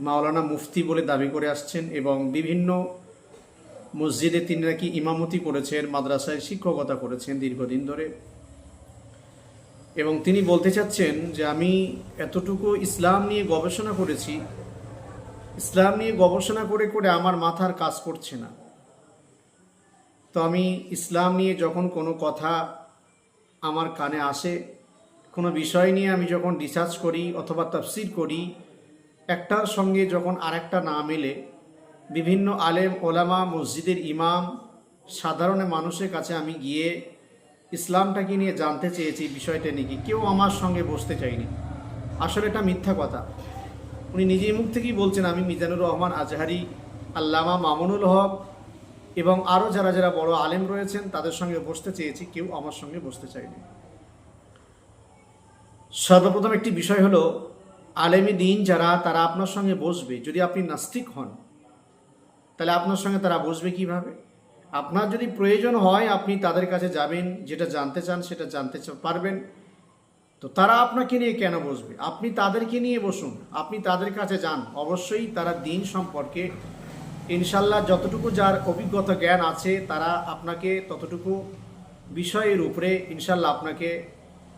মাওলানা মুফতি বলে দাবি করে আসছেন এবং বিভিন্ন মসজিদে তিনি নাকি ইমামতি করেছেন, মাদ্রাসায় শিক্ষকতা করেছেন দীর্ঘদিন ধরে। এবং তিনি বলতে চাচ্ছেন যে আমি এতটুকু ইসলাম নিয়ে গবেষণা করেছি। ইসলাম নিয়ে গবেষণা করে করে আমার মাথার কাজ করছে না। তো আমি ইসলাম নিয়ে যখন কোনো কথা আমার কানে আসে, কোনো বিষয় নিয়ে আমি যখন রিসার্চ করি অথবা তাফসির করি একটার সঙ্গে যখন আরেকটা না মেলে, বিভিন্ন আলেম, ওলামা, মসজিদের ইমাম, সাধারণ মানুষের কাছে আমি গিয়ে ইসলামটাকে নিয়ে জানতে চেয়েছি বিষয়টা নিয়ে। কেউ আমার সঙ্গে বসতে চায়নি আসলে এটা মিথ্যা কথা উনি নিজেই মুখ থেকেই বলছেন, আমি মিজানুর রহমান আজহারি, আল্লামা মামুনুল হক এবং আরও যারা যারা বড় আলেম রয়েছেন, তাদের সঙ্গে বসতে চেয়েছি, কেউ আমার সঙ্গে বসতে চায়নি সর্বপ্রথম একটি বিষয় হলো আলেমী দিন যারা, তারা আপনার সঙ্গে বসবে। যদি আপনি নাস্তিক হন, তাহলে আপনার সঙ্গে তারা বসবে কীভাবে? আপনার যদি প্রয়োজন হয়, আপনি তাদের কাছে যাবেন, যেটা জানতে চান সেটা জানতে পারবেন। তো তারা আপনাকে নিয়ে কেন বসবে? আপনি তাদেরকে নিয়ে বসুন। আপনি তাদের কাছে যান। অবশ্যই তারা দিন সম্পর্কে ইনশাল্লাহ যতটুকু যার অভিজ্ঞতা জ্ঞান আছে, তারা আপনাকে ততটুকু বিষয়ের উপরে ইনশাল্লাহ আপনাকে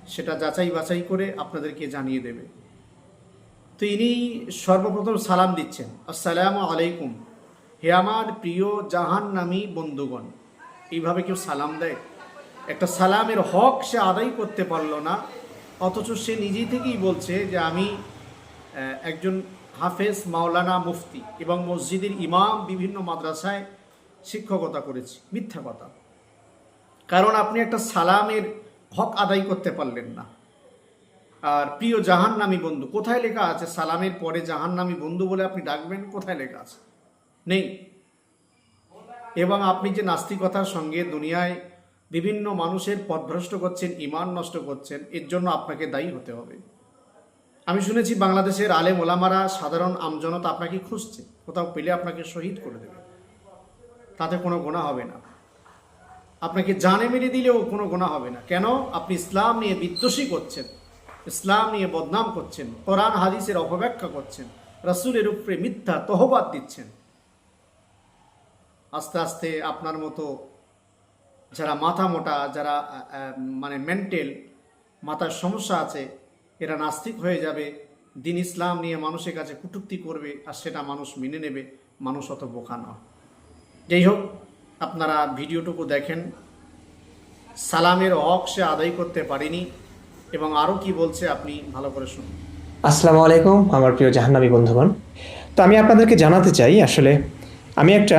সেটা যাচাই বাছাই করে আপনাদেরকে জানিয়ে দেবে। তো সর্বপ্রথম সালাম দিচ্ছেন, আসসালামু আলাইকুম। হে আমার প্রিয় জাহান্নামী বন্ধুগণ। এইভাবে কেউ সালাম দেয়? একটা সালামের হক সে আদায় করতে পারল না, অথচ সে নিজেই থেকেই বলছে যে আমি একজন হাফেজ মাওলানা মুফতি এবং মসজিদের ইমাম বিভিন্ন মাদ্রাসায় শিক্ষকতা করেছি। মিথ্যা কথা। কারণ আপনি একটা সালামের হক আদায় করতে পারলেন না। আর প্রিয় জাহান্নামী বন্ধু, কোথায় লেখা আছে? সালামের পরে জাহান্নামী বন্ধু বলে আপনি ডাকবেন, কোথায় লেখা আছে? নেই। এবং আপনি যে নাস্তিকতার সঙ্গে দুনিয়ায় বিভিন্ন মানুষের পথভ্রষ্ট করছেন ইমান নষ্ট করছেন, এর জন্য আপনাকে দায়ী হতে হবে। আমি শুনেছি বাংলাদেশের আলে ওলামারা সাধারণ আমজনতা আপনাকে খুঁজছে, কোথাও পেলে আপনাকে শহীদ করে দেবে। তাতে কোনো গোনা হবে না। আপনাকে জানে মেরে দিলেও কোনো গোনা হবে না। কেন? আপনি ইসলাম নিয়ে বিদ্বেষী করছেন। ইসলাম নিয়ে বদনাম করছেন, কোরআন, হাদিসের অপব্যাখ্যা করছেন, রাসূলের উপরে মিথ্যা তহবাদ দিচ্ছেন। আস্তে আস্তে আপনার মতো যারা মাথা মোটা, যারা মানে মেন্টাল মাথার সমস্যা আছে, এরা নাস্তিক হয়ে যাবে, দিন ইসলাম নিয়ে মানুষের কাছে কুটুক্তি করবে, আর সেটা মানুষ মেনে নেবে, মানুষ অত বোকা নয়। যাই হোক, আপনারা ভিডিওটুকু দেখেন, সালামের হক সে আদায় করতে পারেনি এবং আরও কি বলছে আপনি ভালো করে শুনুন। আসসালামু আলাইকুম, আমার প্রিয় জাহান্নাবী বন্ধুগণ। তো আমি আপনাদেরকে জানাতে চাই, আসলে আমি একটা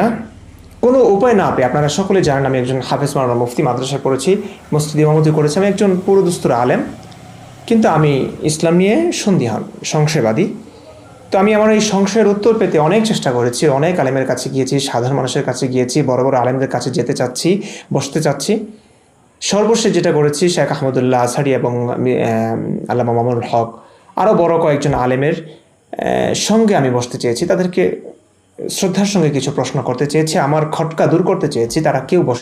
কোনো উপায় না পেয়ে আপনারা সকলে জানেন, আমি একজন হাফেজ মাওলানা মুফতি মাদ্রাসা পড়েছি, মসজিদ ইমামতি করেছি, আমি একজন পুরোদস্তুর আলেম। কিন্তু আমি ইসলাম নিয়ে সন্দিহান, সংশয়বাদী। তো আমি আমার এই সংশয়ের উত্তর পেতে অনেক চেষ্টা করেছি, অনেক আলেমের কাছে গিয়েছি, সাধারণ মানুষের কাছে গিয়েছি, বড় বড় আলেমদের কাছে যেতে চাচ্ছি, বসতে চাচ্ছি। সর্বশেষ যেটা করেছি, শেখ আহমদুল্লাহ আসারি এবং আল্লামা মামুনুল হক, আরও বড় কয়েকজন আলেমের সঙ্গে আমি বসতে চেয়েছি। তাদেরকে শ্রদ্ধার সঙ্গে কিছু প্রশ্ন করতে চেয়েছি, আমার খটকা দূর করতে চেয়েছি, তারা কেউ বসে